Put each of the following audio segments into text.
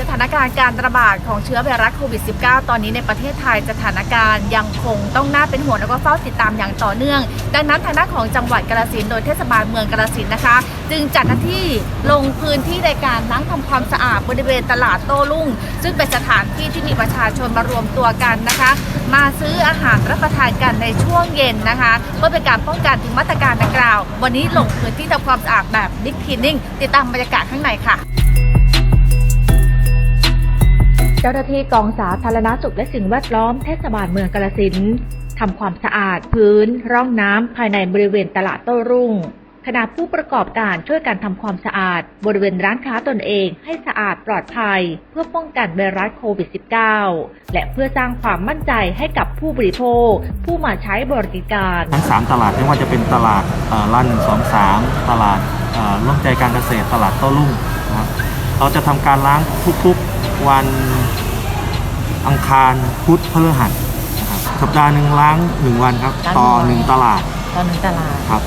สถานการณ์การระบาดของเชื้อไวรัสโควิด -19 ตอนนี้ในประเทศไทยสถานการณ์ยังคงต้องน่าเป็นห่วงแล้วก็เฝ้าติดตามอย่างต่อเนื่อง ดังนั้นทางด้านของจังหวัดกาฬสินโดยเทศบาลเมืองกาฬสินนะคะ จึงจัดหน้าที่ลงพื้นที่ในการล้างทำความสะอาดบริเวณตลาดโต้รุ่ง ซึ่งเป็นสถานที่ที่มีประชาชนมารวมตัวกันนะคะ มาซื้ออาหารรับประทานกันในช่วงเย็นนะคะเพื่อเป็นการป้องกันถึงมาตรการดังกล่าว วันนี้ลงพื้นที่ทำความสะอาดแบบบิ๊กคลีนนิ่งติดตามบรรยากาศข้างในค่ะ เจ้าหน้าที่กองสาธารณสุขและสิ่งแวดล้อมเทศบาลเมืองกาฬสินทำความสะอาดพื้น ร่องน้ำภายในบริเวณตลาดโต้รุ่งขณะผู้ประกอบการช่วยกันทำความสะอาด บริเวณร้านค้าตนเองให้สะอาดปลอดภัย เพื่อป้องกันไวรัสโควิด -19 และเพื่อสร้างความมั่นใจให้กับผู้บริโภค ผู้มาใช้บริการ ทั้ง 3 ตลาดไม่ว่าจะเป็นตลาดเอ่อร้านหนึ่งสองสามตลาดร่วมใจการเกษตรตลาดโต้รุ่งนะเราจะทำการล้างทุกๆวัน อังคารพุธพฤหัสนะครับสัปดาห์หนึ่งล้างหนึ่งวันครับล้างต่อหนึ่งวันหนึ่งตลาดตอนนี้ตลาด ครับ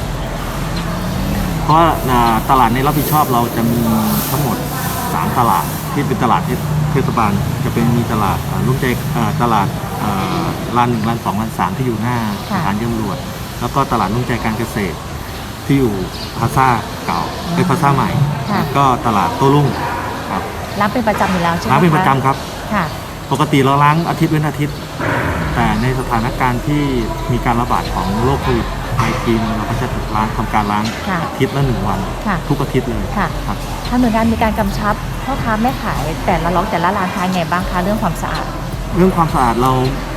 เพราะว่าอ่าตลาดในรับผิดชอบเราจะมีทั้งหมด 3 ตลาดที่เป็นตลาดที่เทศบาลจะเป็นมีตลาดอ่าร่วมใจอ่าตลาดอ่าร้านหนึ่งร้านสองร้านสามที่อยู่หน้าสค่ะ ถานเยี่ยมรวดแล้วก็ตลาดร่วมใจการเกษตร ที่อยู่พลาซ่าเก่าเป็นพลาซ่าใหม่ค่ะ แล้วก็ตลาดโต้รุ่งครับร้านเป็นประจำอยู่แล้วใช่ไหมร้านเป็นคประจำครับ ค่ะ ปกติเราล้างอาทิตย์เว้นอาทิตย์ แต่ในสถานการณ์ที่มีการระบาดของโรคโควิด19เราก็จะล้างทำการล้างค่ะอาทิตย์ละหนึ่งวัน ค่ะทุกอาทิตย์เลยค่ะ ครับถ้าหน่วยงานมีการกำชับพ่อค้าแม่ขายแต่ละล็อกแต่ละร้านค้าไงบ้างคะเรื่องความสะอาด เรื่องความสะอาดเรา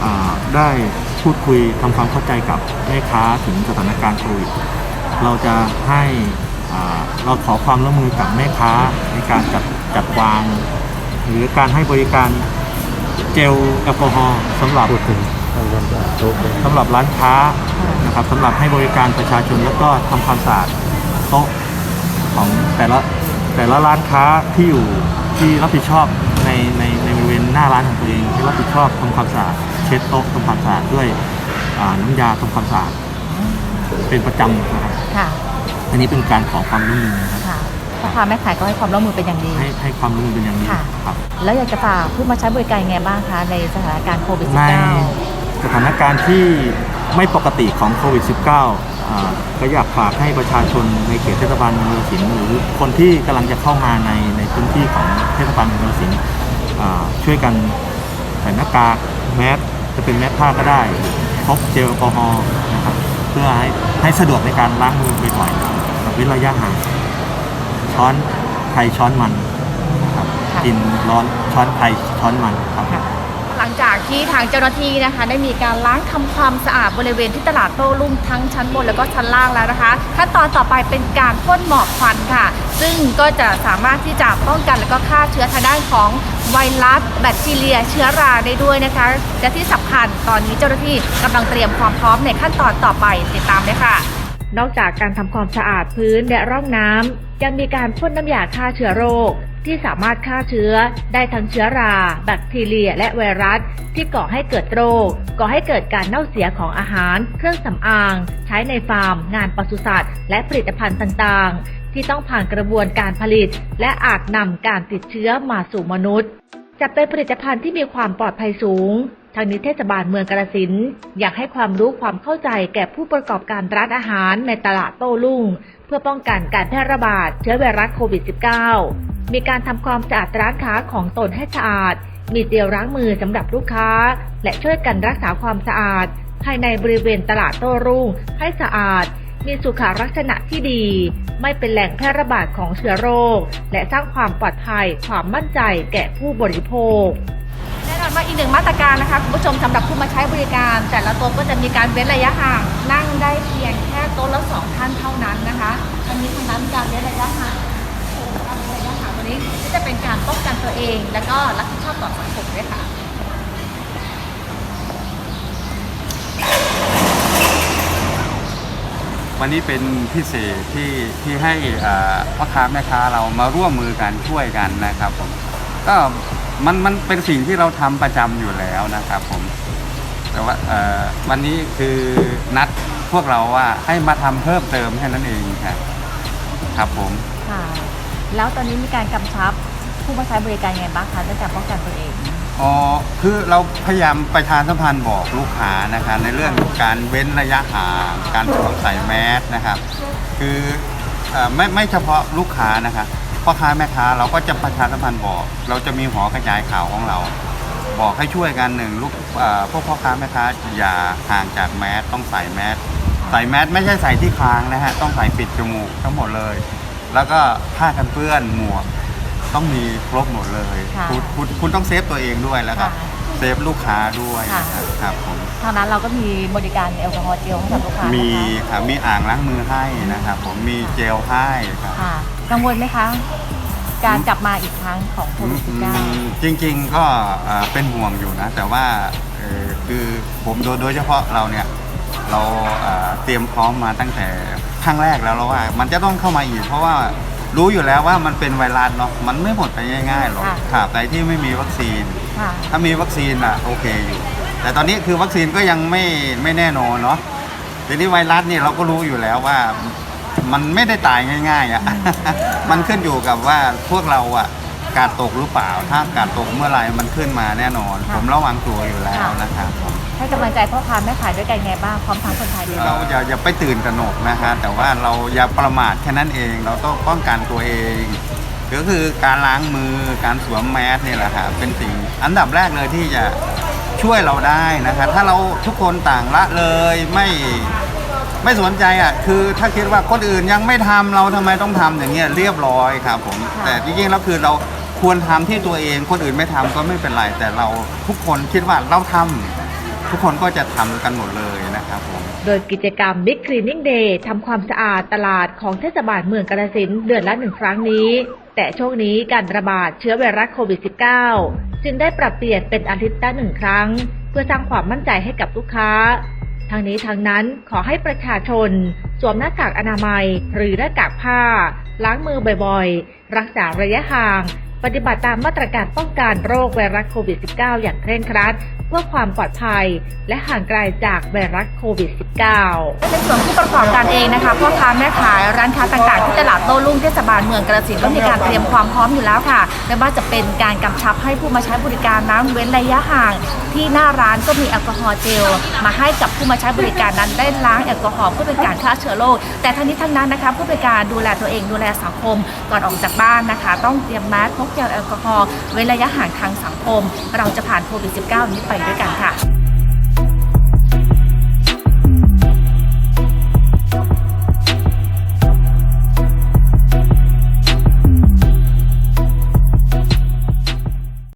อ่าได้พูดคุยทำความเข้าใจกับแม่ค้าถึงสถานการณ์โควิดเราจะให้อ่าเราขอความร่วมมือกับแม่ค้าในการจัดจัดวาง หรือการให้บริการ เจลแอลกอฮอล์สำหรับสำหรับร้านค้านะครับสำหรับให้บริการประชาชนแล้วก็ทำความสะอาดโต๊ะของแต่ละแต่ละร้านค้าที่อยู่ที่รับผิดชอบในในในบริเวณหน้าร้านของตัวเองที่รับผิดชอบทำความสะอาดเช็ดโต๊ะทำความสะอาดด้วยอ่าน้ำยาทำความสะอาดเป็นประจำนะครับค่ะ อันนี้เป็นการขอความร่วมมือนะครับ ค่ะ พ่อค้าแม่ขายก็ให้ความร่วมมือเป็นอย่างดี ให้ให้ความร่วมมือเป็นอย่างดีค่ะ ครับแล้วอยากจะฝากผู้มาใช้บริการยังไงบ้างคะในสถานการณ์โควิด ใน -19 สถานการณ์ที่ไม่ปกติของโควิด -19 อ่าก็อยากฝากให้ประชาชนในเขตเทศบาลเมืองกาฬสินธุ์หรือคนที่กำลังจะเข้ามาในในพื้นที่ของเทศบาลเมืองกาฬสินธุ์อ่าช่วยกันใส่หน้ากากแมสจะเป็นแมสผ้าก็ได้พกเจลแอลกอฮอล์นะครับเพื่อให้ให้สะดวกในการล้างมือบ่อยๆเว้นระยะห่าง ช้อนไทยช้อนมันนะครับค่ะกินร้อนช้อนไทยช้อนมันครับ หลังจากที่ทางเจ้าหน้าที่นะคะ ได้มีการล้างทำความสะอาดบริเวณที่ตลาดโต้รุ่งทั้งชั้นบนแล้วก็ชั้นล่างแล้วนะคะ ขั้นตอนต่อไปเป็นการพ่นหมอกควันค่ะ ซึ่งก็จะสามารถที่จะป้องกันแล้วก็ฆ่าเชื้อทางด้านของไวรัสแบคทีเรีย เชื้อราได้ด้วยนะคะ และที่สำคัญตอนนี้เจ้าหน้าที่กำลังเตรียมความพร้อมในขั้นตอนต่อไปติดตามเลยค่ะ นอกจากการทำความสะอาดพื้นและร่องน้ำยังมีการพ่นน้ำยาฆ่าเชื้อโรค ที่สามารถฆ่าเชื้อได้ทั้งเชื้อรา แบคทีเรีย และไวรัส ที่ก่อให้เกิดโรค ก่อให้เกิดการเน่าเสียของอาหาร เครื่องสำอาง ใช้ในฟาร์ม งานปศุสัตว์ และผลิตภัณฑ์ต่างๆ ที่ต้องผ่านกระบวนการผลิต และอาจนำการติดเชื้อมาสู่มนุษย์ จะเป็นผลิตภัณฑ์ที่มีความปลอดภัยสูง ทางนี้เทศบาลเมืองกาฬสินอยากให้ความรู้ความเข้าใจแก่ผู้ประกอบการร้านอาหารในตลาดโต้รุ่ง เพื่อป้องกันการแพร่ระบาดเชื้อไวรัสโควิด -19 มีการทำความสะอาดร้านค้าของตนให้สะอาด มีเจลล้างมือสำหรับลูกค้า และช่วยกันรักษาความสะอาด ภายในบริเวณตลาดโต้รุ่งให้สะอาด มีสุขลักษณะที่ดี ไม่เป็นแหล่งแพร่ระบาดของเชื้อโรค และสร้างความปลอดภัยความมั่นใจแก่ผู้บริโภค แน่นอนว่าอีกหนึ่งมาตรการนะคะคุณผู้ชมสำหรับผู้มาใช้บริการ แต่ละโต๊ะก็จะมีการเว้นระยะห่าง นั่งได้เพียงแค่โต๊ะละสองท่านเท่านั้นนะคะทั้งนี้ทั้งนั้นการเว้นระยะห่างการเว้นระยะห่างตัวนี้ก็จะเป็นการป้องกันตัวเอง และก็รับผิดชอบต่อสังคมด้วยค่ะวันนี้เป็นพิเศษที่ที่ให้พ่อค้าแม่ค้าเรามาร่วมมือกันช่วยกันนะครับผมก็ มันมันเป็นสิ่งที่เราทำประจำอยู่แล้วนะครับผมแต่ว่าเอ่อวันนี้คือนัดพวกเราว่าให้มาทำเพิ่มเติมแค่นั้นเองครับครับผมค่ะแล้วตอนนี้มีการกำชับผู้มาใช้บริการยังไงบ้างคะในการป้องกันตัวเองอ๋อคือเราพยายามประชาสัมพันธ์บอกลูกค้านะคะในเรื่องการเว้นระยะห่างการสวมใส่แมสนะครับ คือเอ่อไม่ไม่เฉพาะลูกค้านะคะ พ่อค้าแม่ค้าเราก็จะประชาสัมพันธ์บอก เราจะมีหอกระจายข่าวของเรา บอกให้ช่วยกันหนึ่งลูกเอ่อพวกพ่อค้าแม่ค้าอย่าห่างจากแมสต้องใส่แมสใส่แมสไม่ใช่ใส่ที่คางนะฮะต้องใส่ปิดจมูกทั้งหมดเลย แล้วก็ผ้ากันเปื้อนหมวกต้องมีครบหมดเลยค่ะคุณคุณคุณต้องเซฟตัวเองด้วยแล้วก็ ค่ะ เซฟลูกค้าด้วยค่ะครับผมทางนั้นเราก็มีบริการแอลกอฮอล์เจลให้กับลูกค้ามีนะคะค่ะมีอ่างล้างมือให้นะครับผมมีเจลให้ครับค่ะ กังวลไหมคะ การกลับมาอีกครั้งของโควิดอืมจริงๆก็เอ่อเป็นห่วงอยู่นะ แต่ว่าเอ่อคือผมโดยโดยเฉพาะเราเนี่ยเราเอ่อเตรียมพร้อมมาตั้งแต่ครั้งแรกแล้วแล้วว่า มันจะต้องเข้ามาอีก เพราะว่ารู้อยู่แล้วว่ามันเป็นไวรัสเนาะมันไม่หมดไปง่ายๆหรอกค่ะ ค่ะแต่ที่ไม่มีวัคซีน -19 ค่ะ ถ้ามีวัคซีนอะโอเคอยู่ แต่ตอนนี้คือวัคซีนก็ยังไม่ไม่แน่นอนเนาะทีนี้ไวรัสนี่เราก็รู้อยู่แล้วว่ามันไม่ได้ตายง่ายๆอะ มันขึ้นอยู่กับว่าพวกเราอะกาดตกหรือเปล่า ถ้ากาดตกเมื่อไหร่มันขึ้นมาแน่นอนค่ะผมระวังตัวอยู่แล้วค่ะนะครับผมให้กำลังใจพ่อค้าแม่ขายด้วยกันไงบ้างพร้อมทั้งคนไทยด้วยเราอย่าอย่าไปตื่นตระหนกนะฮะแต่ว่าเราอย่าประมาทแค่นั้นเอง เราต้องป้องกันตัวเอง ก็คือการล้างมือการสวมแมสเนี่ยแหละครับเป็นสิ่งอันดับแรกเลยที่จะช่วยเราได้นะครับถ้าเราทุกคนต่างละเลยไม่ไม่สนใจอะคือถ้าคิดว่าคนอื่นยังไม่ทำเราทำไมต้องทำอย่างเงี้ยเรียบร้อยครับผมค่ะแต่จริงๆแล้วคือเราควรทำที่ตัวเองคนอื่นไม่ทำก็ไม่เป็นไร แต่เราทุกคนคิดว่าเราทำทุกคนก็จะทำกันหมดเลยนะครับผมโดยกิจกรรม Big Cleaning Day ทำความสะอาดตลาดของเทศบาลเมืองกาฬสินเดือนละหนึ่งครั้งนี้ แต่ช่วงนี้การระบาดเชื้อไวรัสโควิด -19 จึงได้ปรับเปลี่ยนเป็นอาทิตย์ละหนึ่งครั้ง เพื่อสร้างความมั่นใจให้กับลูกค้าทางนี้ทางนั้นขอให้ประชาชน สวมหน้ากากอนามัย หรือหน้ากากผ้า ล้างมือบ่อยๆ รักษาระยะห่าง ปฏิบัติตามมาตรการป้องกันโรคไวรัสโควิด -19 อย่างเคร่งครัด พื่อความปลอดภัย และห่างไกลจากไวรัสโควิด -19 ในส่วนผู้ประกอบการเองนะคะพ่อค้าแม่ขายร้านค้าต่างๆ ที่ตลาดโต้รุ่งเทศบาลเมืองกระสินก็มีการเตรียมความพร้อมอยู่แล้วค่ะไม่ว่าจะเป็นการกำชับให้ผู้มาใช้บริการนั้นเว้นระยะห่าง ที่หน้าร้านก็มีแอลกอฮอล์เจลมาให้กับผู้มาใช้บริการนั้นได้ล้างแอลกอฮอล์เพื่อเป็นการฆ่าเชื้อโรคแต่ทั้งนี้ทั้งนั้นนะคะผู้บริการดูแลตัวเองดูแลสังคมก่อนออกจากบ้านนะคะ ต้องเตรียมแมสพกเจลแอลกอฮอล์เว้นระยะห่างทางสังคม เราจะผ่านโควิด -19 นี้ไปด้วยกันค่ะ